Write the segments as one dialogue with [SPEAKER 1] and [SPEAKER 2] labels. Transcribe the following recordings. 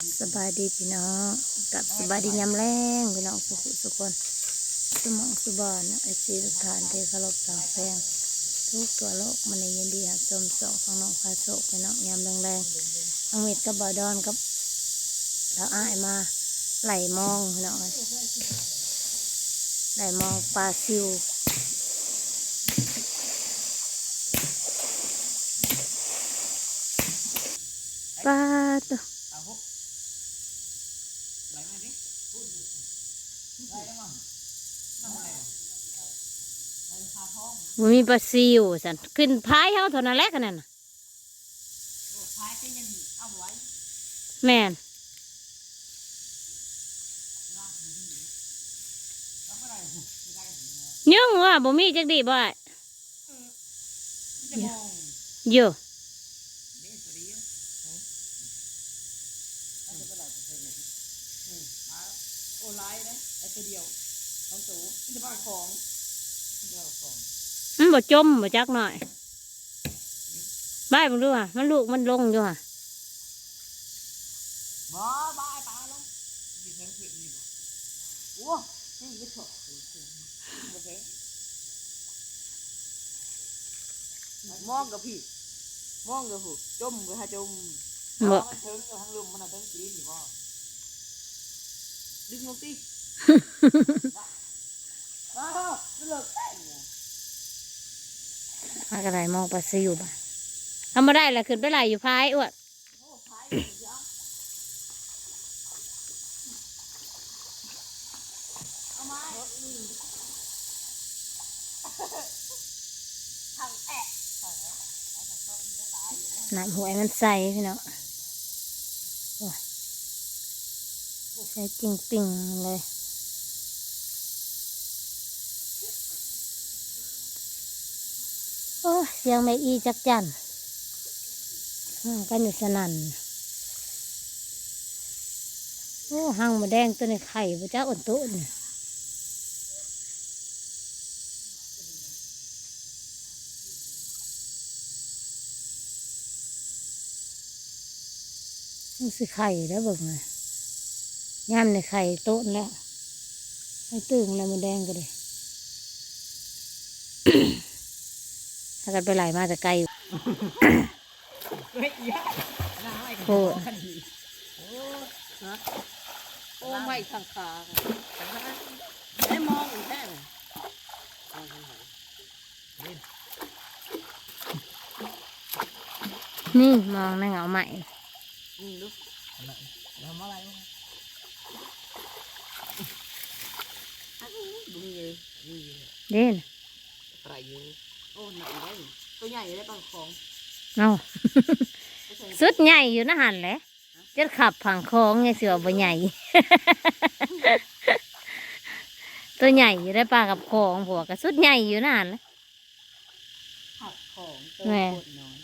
[SPEAKER 1] สบายดีพี่น้องกับสบายดียามแรงพี่น้องสุขสุขคนสมองสุบานไอซีทุกฐานเทเคารพต่างแพงทุกตัวโลกมันในยินดีหับชมสองของน้องพาโศกพี่น้องยามแรงแรงอังมิดกับบอดอนกับเราอ้ายมาไหลมองพี่น้องไหลมองปลาซิวปลาตัว มันมีปลาซิวสันขึ้นพายเฮาเท่านั้นแหละกันนั่นน่ะแม่นยังว่าบ่มีจักดีบ่อ้ายเยอะ
[SPEAKER 2] โอไลน์นะไอ้ตัวเดียวน้องตูนี่จะบ้าของเดียวของ
[SPEAKER 1] มันบ่จมบ่จักหน่อยบายมึงดูอะมันลูกมันลงอยู่อะ
[SPEAKER 2] บ้าบ้าไอ้ปลาลงมีแทงเผ็ดนี่บ่โอ้นี่ก็เถอะบ่แทงมองกับพี่มองกับหูจมไปหาจม
[SPEAKER 1] บ่
[SPEAKER 2] มันเถิงกับทางลมมันน่ะเถิงจีนนี่บ่ดึงลงติอ้าวนี่เลิกแต่งเนี่ย
[SPEAKER 1] มากระไรมองปลาซิวบ่ะทำมาได้ละขึ้นไปไหลอยู่พายอ้วน
[SPEAKER 2] เดี๋ยวเอาไม้นี่ทางแอะทางแอะไอ้ทางชอบเนื้อตายอยู่นะ
[SPEAKER 1] น้ำหวยมันใสพี่น้องโอ้ยใส่จริงปิ่งๆเลย โอ้เสียงไม่อีจักจันห้ากันอยู่สนั่นโอ้ห้างมาแดงตัวนี้ไข่พระเจ้าอ่อนตุนมันสิไข่แล้วเบิ่งย่ำในไข่โต๊ะแล้วไข่ตึงแล้วมันแดงก็เลย ถ้ากันไปไหลมาแต่ไกลโอ้
[SPEAKER 2] โอ้ไม่ทางขาไอ้มองอีกแค่ไหน
[SPEAKER 1] นี่มองในเงาใหม่
[SPEAKER 2] นี่ลูกแล้วมาอะไรวะดูนี่นี่
[SPEAKER 1] เด่น
[SPEAKER 2] อะไรอยู่ อ้หนักได้ตัวใหญ่ได้บางของ
[SPEAKER 1] เอาสุดใหญ่อยู่นะหันแหละจะขับผังคลองไงเสือบ่ใหญ่ ตัวใหญ่อยู่ได้ปลากับคลองผัวก็สุดใหญ่อยู่นะหันแหละ
[SPEAKER 2] ผักของตัว
[SPEAKER 1] แม่
[SPEAKER 2] โคตรน้อย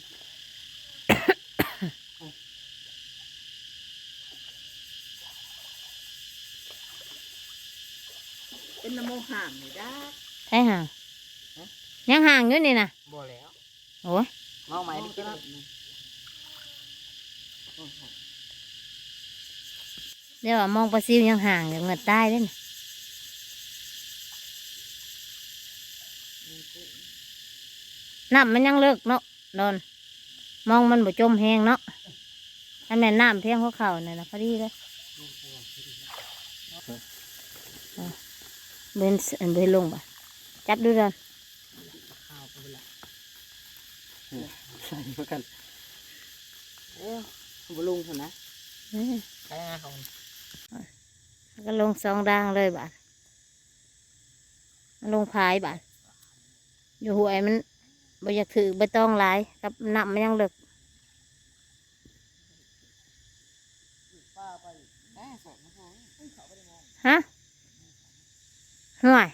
[SPEAKER 2] เป็นน้ำมูห่างเลยจ้า
[SPEAKER 1] ใช่ห่าง ยังห่างอยู่นี่นะ
[SPEAKER 2] บ่แล้ว
[SPEAKER 1] โอ้ย
[SPEAKER 2] เมาไหมได้กินแล้ว
[SPEAKER 1] เดี๋ยวว่ามองปลาซิวยังห่างอยู่เงินใต้เลยนะน้ำมันยังเลิกเนาะโดนมองมันบ่จมแห้งเนาะถ้าแม่นน้ำเพียงหัวเข่าเนี่ยนะพอดีเลยเบนเอ็นเบนลงป่ะจับดูดัน
[SPEAKER 2] ข้าวไปละ ใส่มากันเอ้ยบลุงเถอะนะ
[SPEAKER 1] เอ้ย
[SPEAKER 2] ใช้งานของ
[SPEAKER 1] ก็ลงสองด่างเลยบาทลงพายบาทอยู่หวยมันบ่อยากถือใบตองหลายกับน้ำมันยังเลิก
[SPEAKER 2] ป้าไปแม่สอนมาเขาเขาไปได้มอง
[SPEAKER 1] ฮะห่วย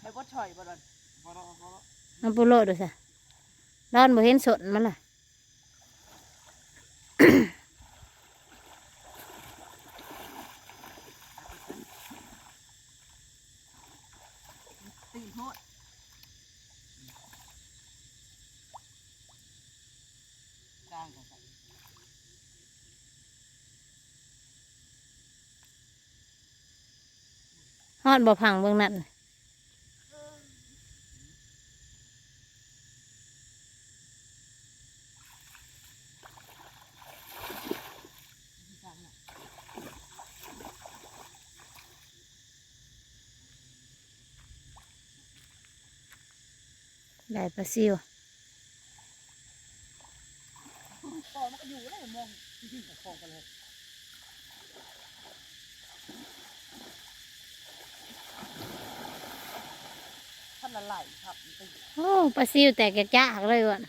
[SPEAKER 2] ไปวัดช่อยบ่ดันพอแล้วพอแล้ว
[SPEAKER 1] มันปุโรดูสินอนบ่เห็นสนมันล่ะฮอดบ่พังเบื้องนั้น ได้ปลาซิว
[SPEAKER 2] ปอมันก็อยู่ได้มองที่กับคลองกันเลยท่านละไหลครับ
[SPEAKER 1] โอ้ปลาซิวแตกระจากเลยว่ะน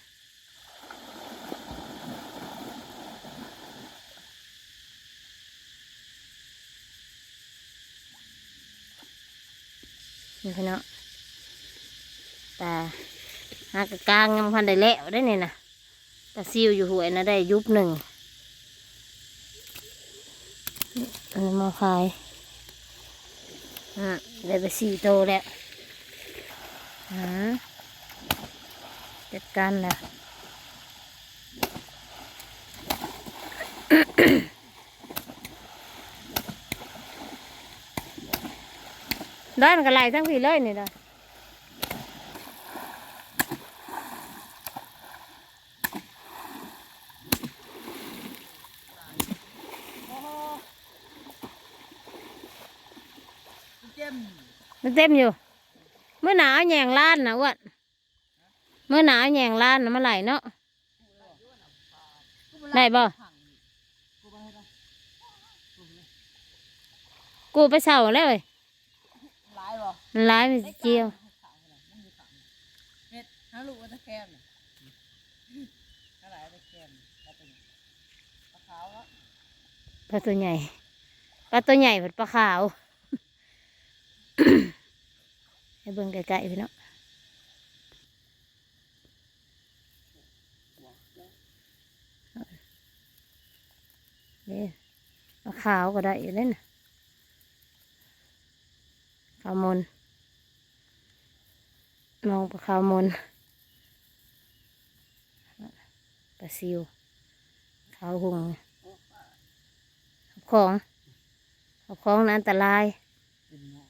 [SPEAKER 1] ี่พี่น้องแต่ หากกลางยังพันได้แล้วได้เนี่ยนะปลาซิวอยู่หวยนะได้ยุบหนึ่งอันนี้มาขายอะได้ไปสี่โตแล้วอ่าจัดการแล้วด้านกันไหลทั้งพี่เลยนี่ด้าน
[SPEAKER 2] โอ้โหเจ็ ม
[SPEAKER 1] มันเต็มอยู่ เมื่อหนาวแยงล้านนะอ้วดเมื่อหนาวแยงล้านนะมันไหลเนาะได้บ่
[SPEAKER 2] กูไปให้ได้
[SPEAKER 1] กูไปเช่าแล้วเว้ย
[SPEAKER 2] หลายบ่
[SPEAKER 1] มันร้ายมันเจียว
[SPEAKER 2] เม็ดฮะลูกว่าตะแคมเนี่ยอะไรตะแคมปลาตัวนี้ปลาขาวแล้ว
[SPEAKER 1] ปลาตัวใหญ่ปลาตัวใหญ่เป็นปลาขาว ให้เบิ่งไกลๆพี่เนาะนี่ปลาขาวก็ได้อยู่เล่นะขาวมนมองปลาขาวมนปลาซิวขาวหงของของนั้นอันตราย
[SPEAKER 2] เป็นเนาะ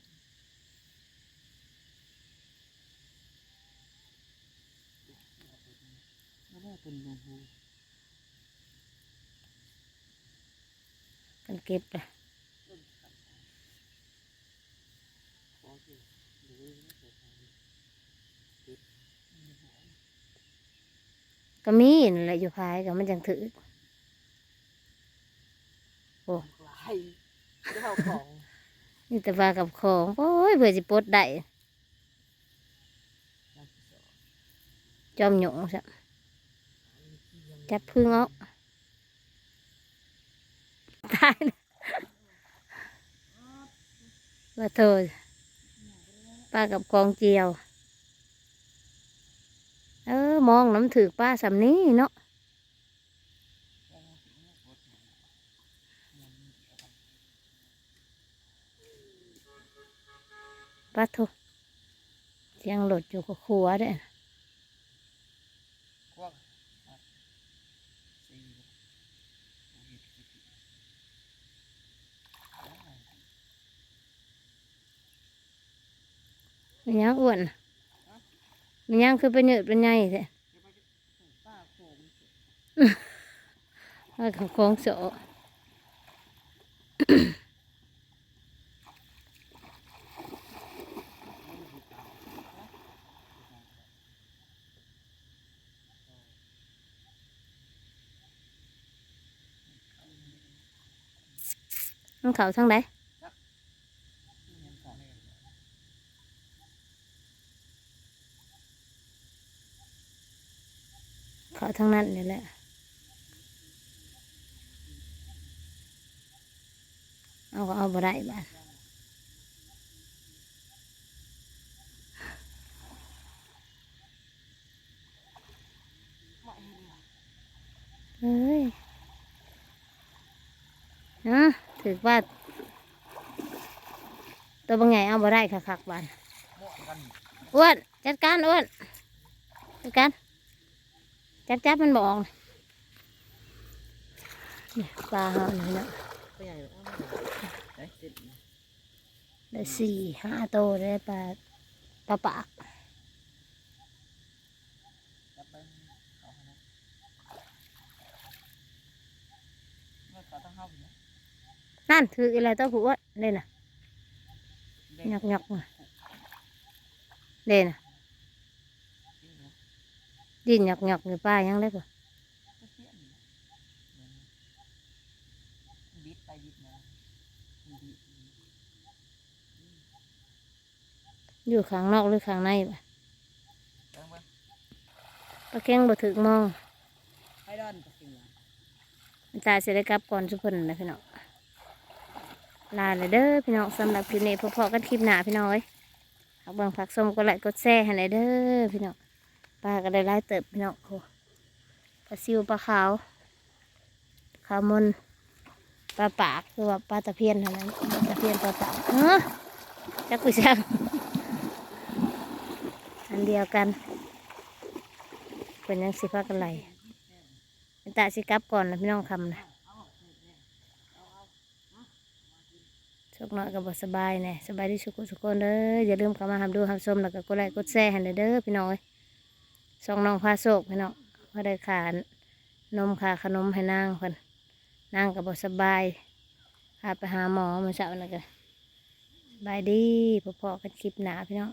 [SPEAKER 2] ไม่ได้ เป็นโมโห
[SPEAKER 1] กันเก็บเลยก็มีนั่นแหละอยู่ภายก็มันจังถือ
[SPEAKER 2] หลายเจ้าของ
[SPEAKER 1] นี่แต่ว่ากับของโอ้ยเพื่อสิปลดได้จอมหยงซะ จับพึ่งเอาตายนะว่าเธอป้ากับกองเจียว เออ มองน้ำถือป้าสำนี้เนาะป้าโทเสียงหลดอยู่กับครัวเด้อ
[SPEAKER 2] พ
[SPEAKER 1] มันยังอ้วนน่ะมันยังคือเป็นเนื้อเป็นไงแท้
[SPEAKER 2] ป้าโขง
[SPEAKER 1] ว่าของของโสมันเขาทางไหนเขา ทางนั้นนี่แหละเอาก็เอาบ่ได้บ้านเฮ้ยนะถือว่า ตัวบางไงเอาบ่ได้คักๆบ้านอ้วนจัดการอ้วนจัดการ จับจับมันบอกนี่ปลาเขานี่เนาะ
[SPEAKER 2] ก็ใหญ่เลยเอ้าไม่ได้เสร็จ
[SPEAKER 1] ได้สี่ห้าโตได้ปลาปลาปาก
[SPEAKER 2] จับไปเอาให้นะเมื่อก่อนต้องเข้าเนี่ย
[SPEAKER 1] นั่นถืออะไรตัวผู้ว่าเด่นน่ะ
[SPEAKER 2] เด็ก
[SPEAKER 1] หยักหยักน่ะเด่นน่ะ
[SPEAKER 2] จริงเหรอ
[SPEAKER 1] ดินหยักหยักอยู่ป้ายังได้ปะ
[SPEAKER 2] ก็เสี้ยนอยู่บิดไปบิดมา
[SPEAKER 1] อยู่ข้างนอกหรือข้างในปะ
[SPEAKER 2] เบิ่งเก่ง
[SPEAKER 1] ปลาแข้งบ่ถึกมอง
[SPEAKER 2] ไอ้ดอนก็สิว่า
[SPEAKER 1] มันตาเสได็จกลับก่อนสุพิ่นนะพี่น้องลาเลยเด้อพี่น้องสำหรับคลิปนี้พอๆกันคลิปหน้าพี่น้องเอ้ยฝาเบิ่งฝากส้มก็ไลค์กดแชร์ให้หน่อยเด้อพี่น้อง ปลาก็ได้ไล่เติบพี่น้องโอ้ปลาซิวปลาขาวขาวมนปลาปากคือว่าปลาตะเพียนเท่านั้นปลาตะเพียนปลาปากเออจักกุช่างอันเดียวกันเป็นยังสิพากันไหลตาสิกลับก่อนนะพี่น้องคำนะสุกน้อยก็บ่สบายแน่สบายที่สุขสุขคนเด้ออย่าลืมเข้ามาทำดูทำชมแล้วก็กดไลค์กดแชร์ให้หน่อเด้อพี่น้องเอ้ย สองน้องพาโศกพี่น้องพอได้ขานมขาขนมให้นางคนนางกับบสบายพาไปหาหมอมาเช้านั่นก็บายดีพอๆกันคลิปหนาพี่น้อง